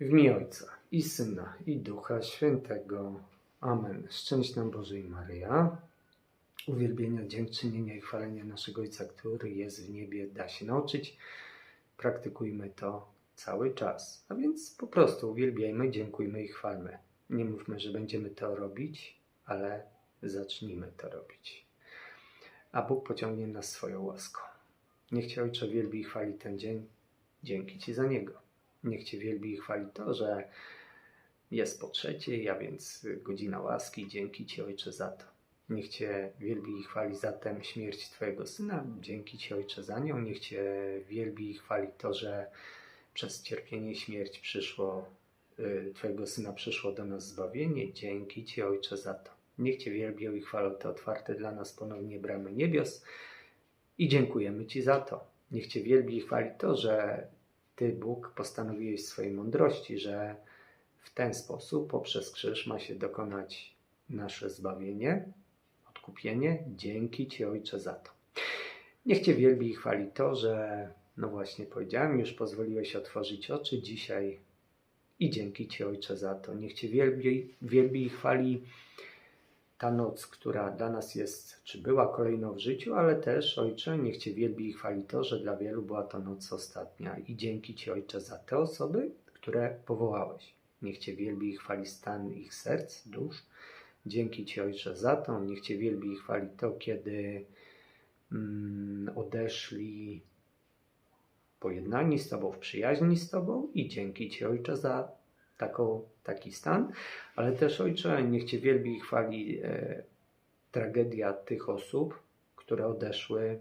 W imię Ojca i Syna i Ducha Świętego. Amen. Szczęść nam Boże i Maryja. Uwielbienia, dziękczynienia i chwalenia naszego Ojca, który jest w niebie, da się nauczyć. Praktykujmy to cały czas. A więc po prostu uwielbiajmy, dziękujmy i chwalmy. Nie mówmy, że będziemy to robić, ale zacznijmy to robić. A Bóg pociągnie nas swoją łaską. Niech Cię Ojcze wielbi i chwali ten dzień. Dzięki Ci za niego. Niech Cię wielbi i chwali to, że jest po trzeciej, a więc godzina łaski. Dzięki Ci Ojcze za to. Niech Cię wielbi i chwali zatem śmierć Twojego Syna. Dzięki Ci Ojcze za nią. Niech Cię wielbi i chwali to, że przez cierpienie i śmierć przyszło, y, Twojego Syna przyszło do nas zbawienie. Dzięki Ci Ojcze za to. Niech Cię wielbią i chwalą te otwarte dla nas ponownie bramy niebios. I dziękujemy Ci za to. Niech Cię wielbi i chwali to, że Ty, Bóg, postanowiłeś w swojej mądrości, że w ten sposób, poprzez krzyż, ma się dokonać nasze zbawienie, odkupienie. Dzięki Ci, Ojcze, za to. Niech Cię wielbi i chwali to, że, no właśnie powiedziałem, już pozwoliłeś otworzyć oczy dzisiaj i dzięki Ci, Ojcze, za to. Niech Cię wielbi, wielbi i chwali ta noc, która dla nas jest, czy była kolejną w życiu, ale też, Ojcze, niech Cię wielbi i chwali to, że dla wielu była to noc ostatnia. I dzięki Ci, Ojcze, za te osoby, które powołałeś. Niech Cię wielbi i chwali stan ich serc, dusz. Dzięki Ci, Ojcze, za to. Niech Cię wielbi i chwali to, kiedy mm, odeszli pojednani z Tobą, w przyjaźni z Tobą. I dzięki Ci, Ojcze, za taką, taki stan, ale też Ojcze, niech Cię wielbi i chwali e, tragedia tych osób, które odeszły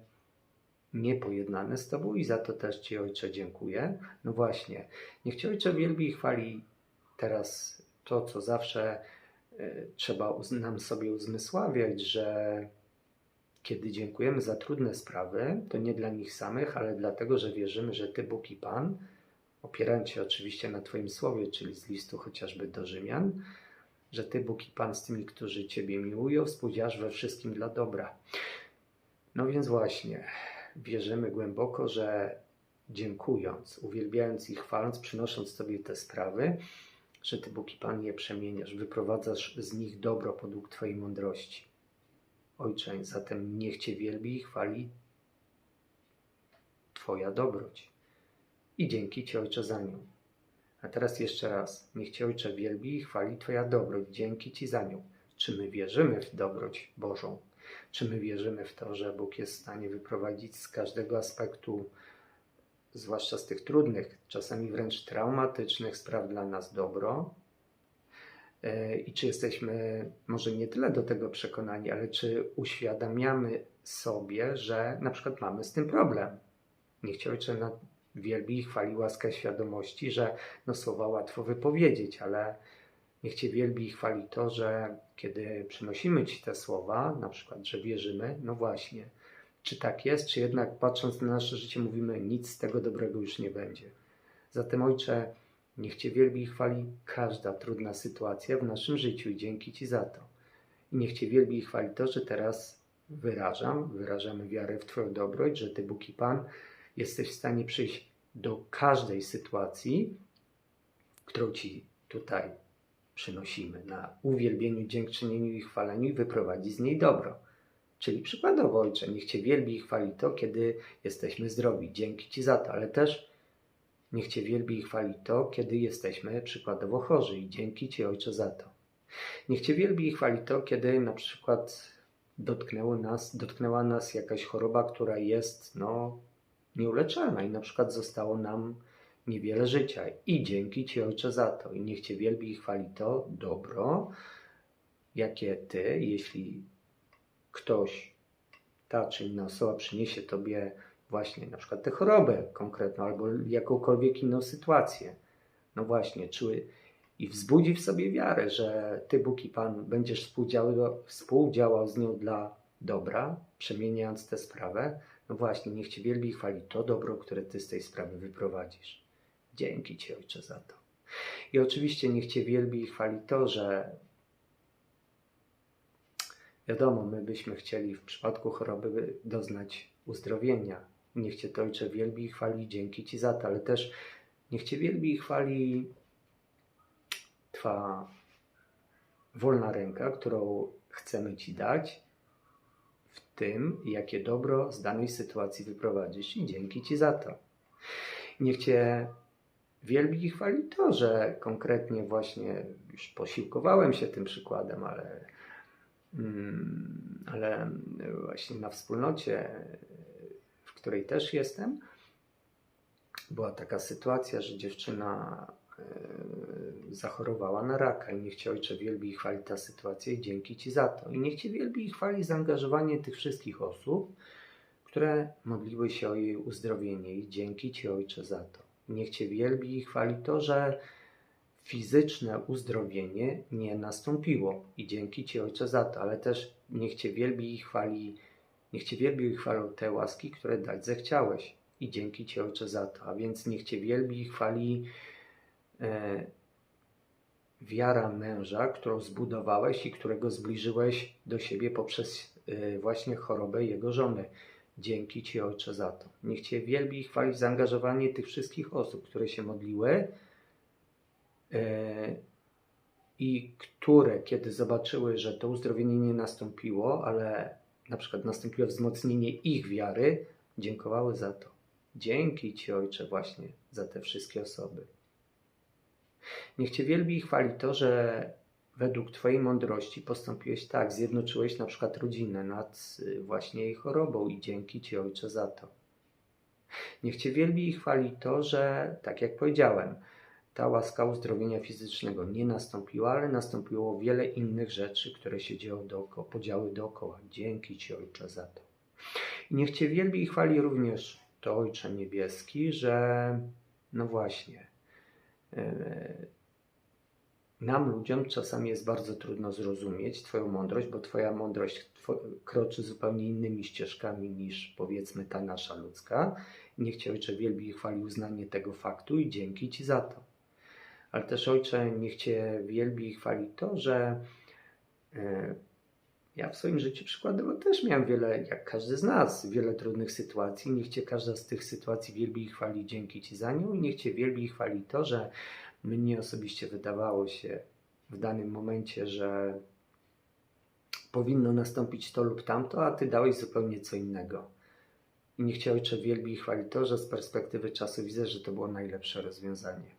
niepojednane z Tobą i za to też Ci Ojcze dziękuję. No właśnie, niech Cię Ojcze wielbi i chwali teraz to, co zawsze e, trzeba nam sobie uzmysławiać, że kiedy dziękujemy za trudne sprawy, to nie dla nich samych, ale dlatego, że wierzymy, że Ty, Bóg i Pan, opierając się oczywiście na Twoim słowie, czyli z listu chociażby do Rzymian, że Ty, Bóg i Pan, z tymi, którzy Ciebie miłują, współdziałasz we wszystkim dla dobra. No więc właśnie, wierzymy głęboko, że dziękując, uwielbiając i chwaląc, przynosząc Tobie te sprawy, że Ty, Bóg i Pan, je przemieniasz, wyprowadzasz z nich dobro podług Twojej mądrości. Ojcze, zatem niech Cię wielbi i chwali Twoja dobroć. I dzięki Ci, Ojcze, za nią. A teraz jeszcze raz, niech Cię, Ojcze, wielbi i chwali Twoja dobroć. Dzięki Ci za nią. Czy my wierzymy w dobroć Bożą? Czy my wierzymy w to, że Bóg jest w stanie wyprowadzić z każdego aspektu, zwłaszcza z tych trudnych, czasami wręcz traumatycznych spraw dla nas dobro? E, I czy jesteśmy może nie tyle do tego przekonani, ale czy uświadamiamy sobie, że na przykład mamy z tym problem? Niech Cię Ojcze na wielbi i chwali łaskę świadomości, że no słowa łatwo wypowiedzieć, ale niech Cię wielbi i chwali to, że kiedy przynosimy Ci te słowa, na przykład, że wierzymy, no właśnie, czy tak jest, czy jednak patrząc na nasze życie mówimy, nic z tego dobrego już nie będzie. Zatem Ojcze, niech Cię wielbi i chwali każda trudna sytuacja w naszym życiu i dzięki Ci za to. I niech Cię wielbi i chwali to, że teraz wyrażam, wyrażamy wiarę w Twoją dobroć, że Ty, Bóg i Pan, jesteś w stanie przyjść do każdej sytuacji, którą Ci tutaj przynosimy na uwielbieniu, dziękczynieniu i chwaleniu i wyprowadzić z niej dobro. Czyli przykładowo, Ojcze, niech Cię wielbi i chwali to, kiedy jesteśmy zdrowi. Dzięki Ci za to, ale też niech Cię wielbi i chwali to, kiedy jesteśmy przykładowo chorzy i dzięki Ci, Ojcze, za to. Niech Cię wielbi i chwali to, kiedy na przykład dotknęło nas, dotknęła nas jakaś choroba, która jest no, nieuleczalna i na przykład zostało nam niewiele życia. I dzięki Ci, Ojcze, za to. I niech Cię wielbi i chwali to dobro, jakie Ty, jeśli ktoś, ta czy inna osoba przyniesie Tobie właśnie na przykład tę chorobę konkretną albo jakąkolwiek inną sytuację. No właśnie, czy i wzbudzi w sobie wiarę, że Ty, Bóg i Pan, będziesz współdziałał, współdziałał z nią dla dobra, przemieniając tę sprawę. No właśnie, niech Cię wielbi i chwali to dobro, które Ty z tej sprawy wyprowadzisz. Dzięki Ci, Ojcze, za to. I oczywiście niech Cię wielbi i chwali to, że wiadomo, my byśmy chcieli w przypadku choroby doznać uzdrowienia. Niech Cię to Ojcze wielbi i chwali, dzięki Ci za to, ale też niech Cię wielbi i chwali Twa wolna ręka, którą chcemy Ci dać, w tym, jakie dobro z danej sytuacji wyprowadzisz i dzięki Ci za to. Niech Cię wielbi i chwali to, że konkretnie właśnie już posiłkowałem się tym przykładem, ale, mm, ale właśnie na wspólnocie, w której też jestem, była taka sytuacja, że dziewczyna zachorowała na raka i niech Cię Ojcze wielbi i chwali ta sytuacja i dzięki Ci za to. I niech Cię wielbi i chwali zaangażowanie tych wszystkich osób, które modliły się o jej uzdrowienie i dzięki Ci Ojcze za to. Niech Cię wielbi i chwali to, że fizyczne uzdrowienie nie nastąpiło i dzięki Ci Ojcze za to, ale też niech Cię wielbi i chwali, niech Cię wielbi i chwalą te łaski, które dać zechciałeś i dzięki Ci Ojcze za to, a więc niech Cię wielbi i chwali e, wiara męża, którą zbudowałeś i którego zbliżyłeś do siebie poprzez e, właśnie chorobę jego żony. Dzięki Ci, Ojcze, za to. Niech Cię wielbi i chwali zaangażowanie tych wszystkich osób, które się modliły e, i które, kiedy zobaczyły, że to uzdrowienie nie nastąpiło, ale na przykład nastąpiło wzmocnienie ich wiary, dziękowały za to. Dzięki Ci, Ojcze, właśnie za te wszystkie osoby. Niech Cię wielbi i chwali to, że według Twojej mądrości postąpiłeś tak, zjednoczyłeś na przykład rodzinę nad y, właśnie jej chorobą i dzięki Ci Ojcze za to. Niech Cię wielbi i chwali to, że tak jak powiedziałem, ta łaska uzdrowienia fizycznego nie nastąpiła, ale nastąpiło wiele innych rzeczy, które się dzieją dookoła, podziały dookoła. Dzięki Ci Ojcze za to. I niech Cię wielbi i chwali również to Ojcze Niebieski, że no właśnie, nam, ludziom, czasami jest bardzo trudno zrozumieć Twoją mądrość, bo Twoja mądrość kroczy zupełnie innymi ścieżkami niż powiedzmy ta nasza ludzka. Niech Cię Ojcze wielbi i chwali uznanie tego faktu i dzięki Ci za to. Ale też Ojcze, niech Cię wielbi i chwali to, że e, ja w swoim życiu przykładowo też miałem wiele, jak każdy z nas, wiele trudnych sytuacji. Niech Cię każda z tych sytuacji wielbi i chwali dzięki Ci za nią i niech Cię wielbi i chwali to, że mnie osobiście wydawało się w danym momencie, że powinno nastąpić to lub tamto, a Ty dałeś zupełnie co innego. I niech Cię Ojcze wielbi i chwali to, że z perspektywy czasu widzę, że to było najlepsze rozwiązanie.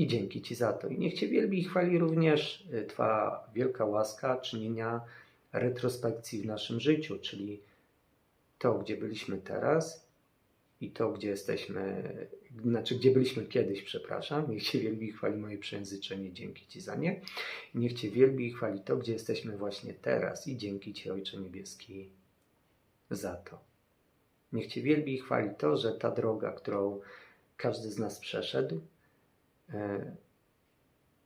I dzięki Ci za to. I niech Cię wielbi i chwali również y, Twa wielka łaska czynienia retrospekcji w naszym życiu, czyli to, gdzie byliśmy teraz i to, gdzie jesteśmy, znaczy gdzie byliśmy kiedyś, przepraszam. Niech Cię wielbi i chwali moje przejęzyczenie, dzięki Ci za nie. Niech Cię wielbi i chwali to, gdzie jesteśmy właśnie teraz i dzięki Ci, Ojcze Niebieski, za to. Niech Cię wielbi i chwali to, że ta droga, którą każdy z nas przeszedł,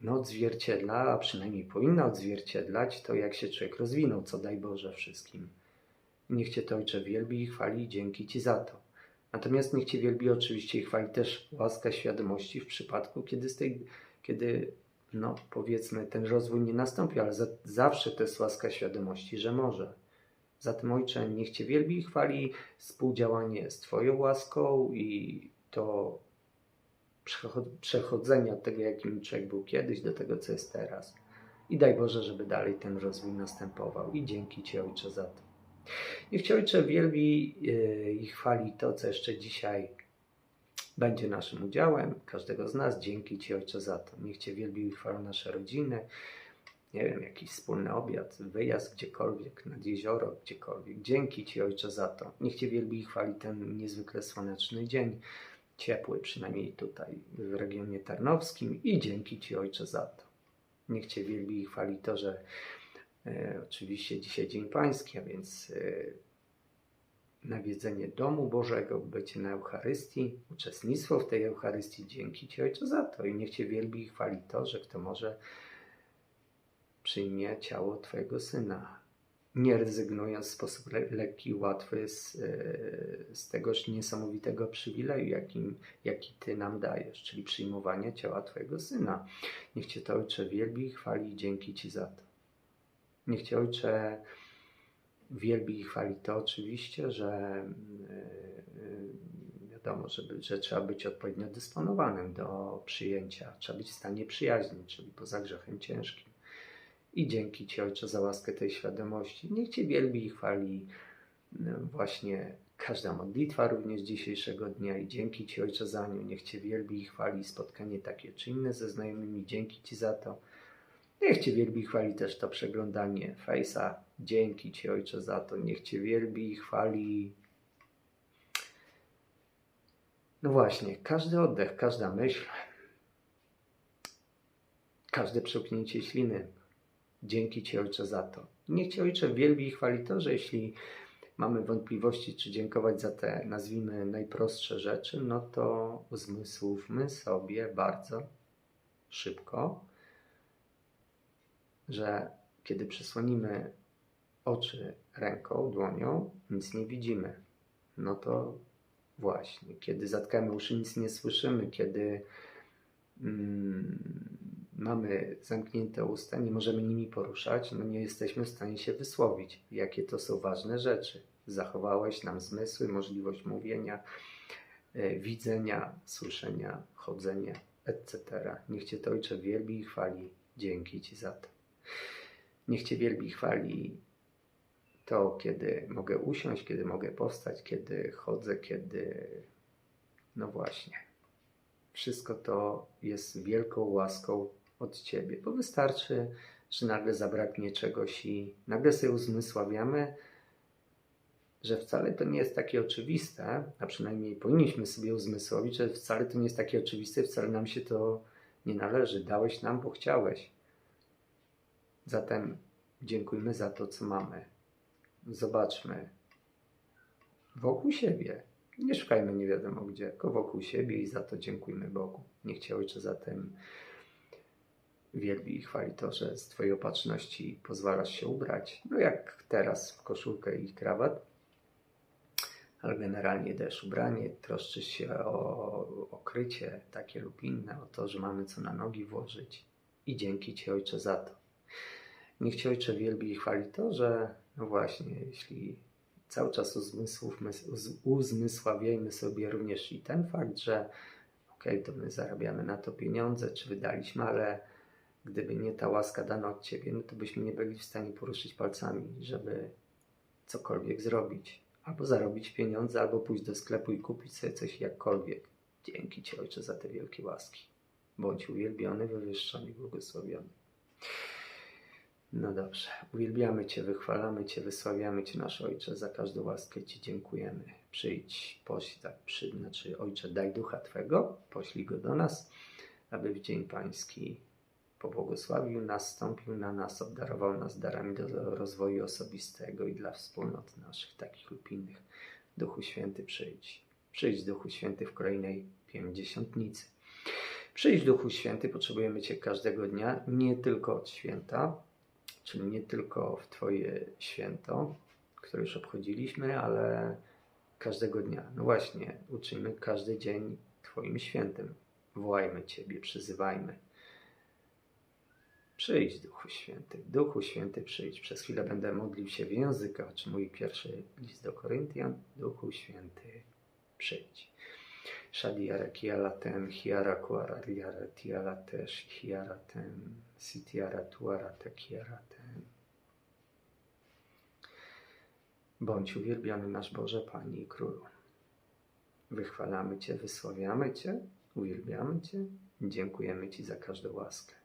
no odzwierciedla, a przynajmniej powinna odzwierciedlać to, jak się człowiek rozwinął, co daj Boże wszystkim. Niech Cię to Ojcze wielbi i chwali dzięki Ci za to. Natomiast niech Cię wielbi oczywiście i chwali też łaska świadomości w przypadku, kiedy, z tej, kiedy no powiedzmy ten rozwój nie nastąpi, ale za, zawsze to jest łaska świadomości, że może. Zatem Ojcze, niech Cię wielbi i chwali współdziałanie z Twoją łaską i to przechodzenie od tego, jakim człowiek był kiedyś, do tego, co jest teraz. I daj Boże, żeby dalej ten rozwój następował. I dzięki Ci, Ojcze, za to. Niech Cię Ojcze wielbi e, i chwali to, co jeszcze dzisiaj będzie naszym udziałem, każdego z nas. Dzięki Ci Ojcze za to. Niech Cię wielbi i chwalą nasze rodziny. Nie wiem, jakiś wspólny obiad, wyjazd gdziekolwiek, nad jezioro, gdziekolwiek. Dzięki Ci Ojcze za to. Niech Cię wielbi i chwali ten niezwykle słoneczny dzień. Ciepły, przynajmniej tutaj w regionie tarnowskim i dzięki Ci Ojcze za to. Niech Cię wielbi i chwali to, że E, oczywiście dzisiaj Dzień Pański, a więc e, nawiedzenie domu Bożego, bycie na Eucharystii, uczestnictwo w tej Eucharystii. Dzięki Ci Ojcze za to i niech Cię wielbi i chwali to, że kto może przyjmie ciało Twojego Syna, nie rezygnując w sposób le lekki łatwy z, e, z tegoż niesamowitego przywileju, jakim, jaki Ty nam dajesz, czyli przyjmowanie ciała Twojego Syna. Niech Cię to Ojcze wielbi chwali i dzięki Ci za to. Niech Cię Ojcze wielbi i chwali to oczywiście, że ja wiadomo, żeby, że trzeba być odpowiednio dysponowanym do przyjęcia, trzeba być w stanie przyjaźni, czyli poza grzechem ciężkim. I dzięki Ci, Ojcze, za łaskę tej świadomości. Niech Cię wielbi i chwali no, właśnie każda modlitwa również dzisiejszego dnia i dzięki Ci, Ojcze, za nią. Niech Cię wielbi i chwali spotkanie takie czy inne ze znajomymi. Dzięki Ci za to. Niech Cię wielbi i chwali też to przeglądanie Face'a. Dzięki Ci, Ojcze, za to. Niech Cię wielbi i chwali. No właśnie, każdy oddech, każda myśl, każde przełknięcie śliny. Dzięki Ci, Ojcze, za to. Niech Cię, Ojcze, wielbi i chwali to, że jeśli mamy wątpliwości, czy dziękować za te, nazwijmy, najprostsze rzeczy, no to uzmysłówmy sobie bardzo szybko, że kiedy przysłonimy oczy ręką, dłonią, nic nie widzimy. No to właśnie, kiedy zatkamy uszy, nic nie słyszymy, kiedy mm, mamy zamknięte usta, nie możemy nimi poruszać, no nie jesteśmy w stanie się wysłowić, jakie to są ważne rzeczy. Zachowałeś nam zmysły, możliwość mówienia, e, widzenia, słyszenia, chodzenia, etc. Niech Cię to Ojcze wielbi i chwali. Dzięki Ci za to. Niech Cię wielbi i chwali to, kiedy mogę usiąść, kiedy mogę powstać, kiedy chodzę, kiedy. No właśnie. Wszystko to jest wielką łaską od Ciebie, bo wystarczy, że nagle zabraknie czegoś i nagle sobie uzmysławiamy, że wcale to nie jest takie oczywiste, a przynajmniej powinniśmy sobie uzmysłowić, że wcale to nie jest takie oczywiste, wcale nam się to nie należy. Dałeś nam, bo chciałeś. Zatem dziękujmy za to, co mamy. Zobaczmy wokół siebie. Nie szukajmy nie wiadomo gdzie, tylko wokół siebie i za to dziękujmy Bogu. Niech Cię Ojcze zatem wielbi i chwali to, że z Twojej opatrzności pozwalasz się ubrać. No jak teraz w koszulkę i krawat, ale generalnie też ubranie, troszczysz się o okrycie takie lub inne, o to, że mamy co na nogi włożyć. I dzięki Ci Ojcze za to. Niech Cię Ojcze wielbi i chwali to, że no właśnie, jeśli cały czas uzmysłówmy, uz, uzmysławiajmy sobie również i ten fakt, że okej, okay, to my zarabiamy na to pieniądze, czy wydaliśmy, ale gdyby nie ta łaska dana od Ciebie, no to byśmy nie byli w stanie poruszyć palcami, żeby cokolwiek zrobić. Albo zarobić pieniądze, albo pójść do sklepu i kupić sobie coś jakkolwiek. Dzięki Ci, Ojcze, za te wielkie łaski. Bądź uwielbiony, wywyższony błogosławiony. No dobrze. Uwielbiamy Cię, wychwalamy Cię, wysławiamy Cię, nasz Ojcze, za każdą łaskę Ci dziękujemy. Przyjdź, poślij, tak, przy, znaczy Ojcze, daj Ducha Twego, poślij Go do nas, aby w Dzień Pański pobłogosławił nas, stąpił na nas, obdarował nas darami do rozwoju osobistego i dla wspólnot naszych, takich lub innych. Duchu Święty, przyjdź. Przyjdź, Duchu Święty, w kolejnej pięćdziesiątnicy. Przyjdź, Duchu Święty, potrzebujemy Cię każdego dnia, nie tylko od święta, czyli nie tylko w Twoje święto, które już obchodziliśmy, ale każdego dnia. No właśnie, uczyjmy każdy dzień Twoim świętem. Wołajmy Ciebie, przyzywajmy. Przyjdź, Duchu Święty. Duchu Święty, przyjdź. Przez chwilę będę modlił się w językach, czy mój pierwszy list do Koryntian. Duchu Święty, przyjdź. Shadiara kialatem, hiara kuara riara tiara też, hiaratem, sitiara tuara te kiaratem. Bądź uwielbiony nasz Boże, Panie i Królu. Wychwalamy Cię, wysławiamy Cię, uwielbiamy Cię, dziękujemy Ci za każdą łaskę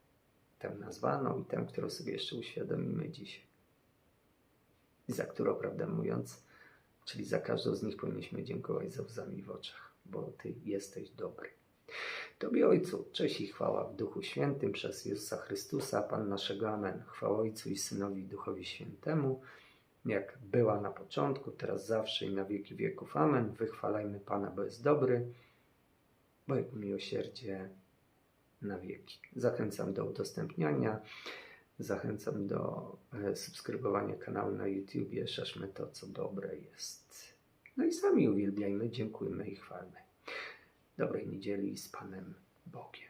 tę nazwaną i tę, którą sobie jeszcze uświadomimy dzisiaj. I za którą, prawdę mówiąc, czyli za każdą z nich powinniśmy dziękować za łzami w oczach, bo Ty jesteś dobry. Tobie Ojcu, cześć i chwała w Duchu Świętym przez Jezusa Chrystusa, Pan naszego Amen. Chwała Ojcu i Synowi Duchowi Świętemu, jak była na początku, teraz zawsze i na wieki wieków. Amen. Wychwalajmy Pana, bo jest dobry, bo Jego miłosierdzie na wieki. Zachęcam do udostępniania, zachęcam do e, subskrybowania kanału na YouTube. Szerzmy to, co dobre jest. No i sami uwielbiajmy, dziękujmy i chwalmy. Dobrej niedzieli z Panem Bogiem.